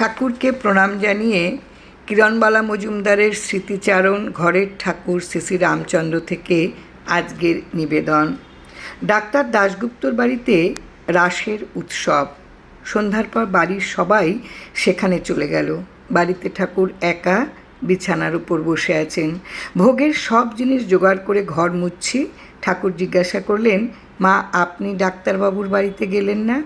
ঠাকুরকে প্রণাম জানিয়ে কিরণবালা মজুমদারের স্মৃতিচারণ ঘরের ঠাকুর শ্রী রামচন্দ্র থেকে আজকের নিবেদন। ডাক্তার দাশগুপ্তর বাড়িতে রাসের উৎসব। সন্ধ্যার পর বাড়ির সবাই সেখানে চলে গেল। বাড়িতে ঠাকুর একা বিছানার উপর বসে আছেন। ভোগের সব জিনিস জোগাড় করে ঘর মুচ্ছি ঠাকুর জিজ্ঞাসা করলেন, মা, আপনি ডাক্তারবাবুর বাড়িতে গেলেন না?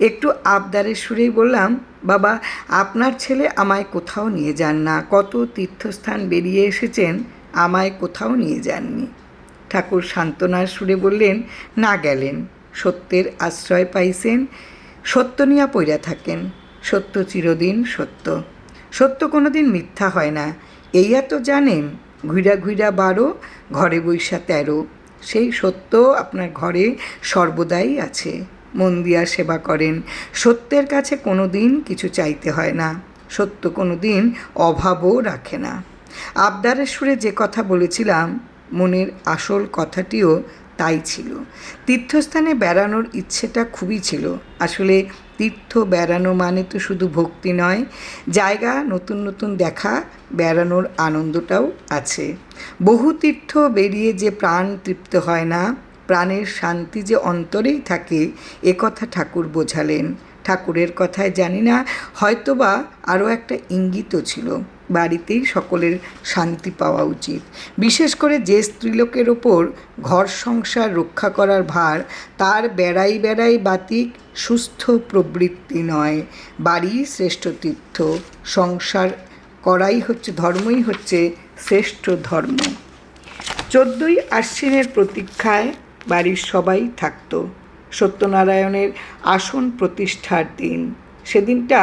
একটু আবদারের সুরেই বললাম, বাবা, আপনার ছেলে আমায় কোথাও নিয়ে যান না। কত তীর্থস্থান বেরিয়ে এসেছেন, আমায় কোথাও নিয়ে যাননি। ঠাকুর সান্ত্বনার সুরে বললেন, না গেলেন। সত্যের আশ্রয় পাইছেন, সত্য নিয়া পইরা থাকেন। সত্য চিরদিন সত্য। সত্য কোনো দিন মিথ্যা হয় না। এইয়া তো জানেন, ঘুইরা ঘুইরা বারো, ঘরে বৈশা তেরো। সেই সত্য আপনার ঘরে সর্বদাই আছে। মন দিয়া সেবা করেন। সত্যের কাছে কোনো দিন কিছু চাইতে হয় না। সত্য কোনো দিন অভাবও রাখে না। আবদারের সুরে যে কথা বলেছিলাম, মনের আসল কথাটিও তাই ছিল। তীর্থস্থানে বেড়ানোর ইচ্ছেটা খুবই ছিল। আসলে তীর্থ বেড়ানো মানে তো শুধু ভক্তি নয়, জায়গা নতুন নতুন দেখা, বেড়ানোর আনন্দটাও আছে। বহু তীর্থ বেরিয়ে যে প্রাণ তৃপ্ত হয় না প্রাণের শান্তি যে অন্তরেই থাকে, এ কথা ঠাকুর বোঝালেন। ঠাকুরের কথায় জানি না, হয়তোবা আরও একটা ইঙ্গিতও ছিল, বাড়িতেই সকলের শান্তি পাওয়া উচিত। বিশেষ করে যে স্ত্রীলোকের ওপর ঘর সংসার রক্ষা করার ভার, তার বেড়াই বেড়াই বাতিক সুস্থ প্রবৃত্তি নয়। বাড়ি শ্রেষ্ঠ তীর্থ, সংসার করাই হচ্ছে, ধর্মই হচ্ছে শ্রেষ্ঠ ধর্ম। চোদ্দই আশ্বিনের প্রতীক্ষায় বাড়ির সবাই থাকতো। সত্যনারায়ণের আসন প্রতিষ্ঠার দিন। সেদিনটা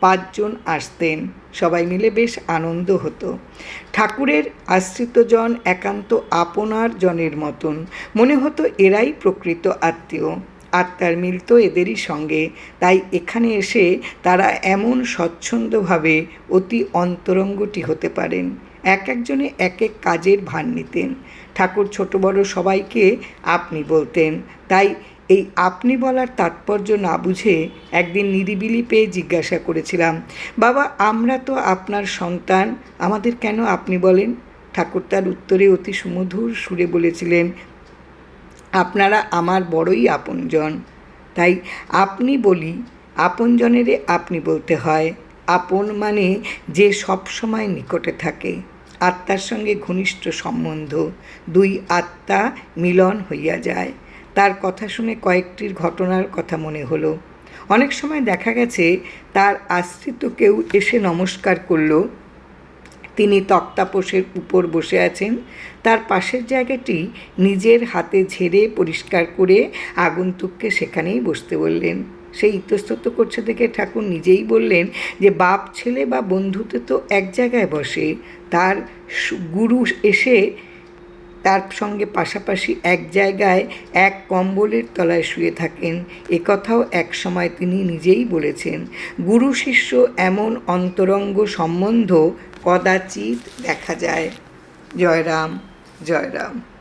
পাঁচজন আসতেন। সবাই মিলে বেশ আনন্দ হতো। ঠাকুরের আশ্রিতজন একান্ত আপনার জনের মতন। মনে হতো এরাই প্রকৃত আত্মীয়। আত্মার মিল তো এদেরই সঙ্গে। তাই এখানে এসে তারা এমন স্বচ্ছন্দভাবে অতি অন্তরঙ্গটি হতে পারেন। এক একজনে এক এক কাজের ভার নিতেন। ঠাকুর ছোট বড় সবাইকে আপনি বলতেন। তাই এই আপনি বলার তাৎপর্য না বুঝে একদিন নিরিবিলি পেয়ে জিজ্ঞাসা করেছিলাম, বাবা, আমরা তো আপনার সন্তান, আমাদের কেন আপনি বলেন? ঠাকুর তার উত্তরে অতি সুমধুর সুরে বলেছিলেন, আপনারা আমার বড়ই আপনজন। তাই আপনি বলি, আপনজনেরে আপনি বলতে হয়। আপন মানে যে সব সময় নিকটে থাকে। আত্মার সঙ্গে ঘনিষ্ঠ সম্বন্ধ। দুই আত্মা মিলন হইয়া যায়। তার কথা শুনে কয়েকটির ঘটনার কথা মনে হলো। অনেক সময় দেখা গেছে, তার আশ্রিত কেউ এসে নমস্কার করল। তিনি তক্তাপোষের উপর বসে আছেন। তার পাশের জায়গাটি নিজের হাতে ঝেড়ে পরিষ্কার করে আগন্তুককে সেখানেই বসতে বললেন। সেই ইতস্তত করছে দেখে ঠাকুর নিজেই বললেন যে বাপ ছেলে বা বন্ধুতে তো এক জায়গায় বসে, তার গুরু এসে তার সঙ্গে পাশাপাশি এক জায়গায় এক কম্বলের তলায় শুয়ে থাকেন। এ কথাও এক সময় তিনি নিজেই বলেছেন। গুরু শিষ্য এমন অন্তরঙ্গ সম্বন্ধ কদাচিৎ দেখা যায়। জয়রাম জয়রাম।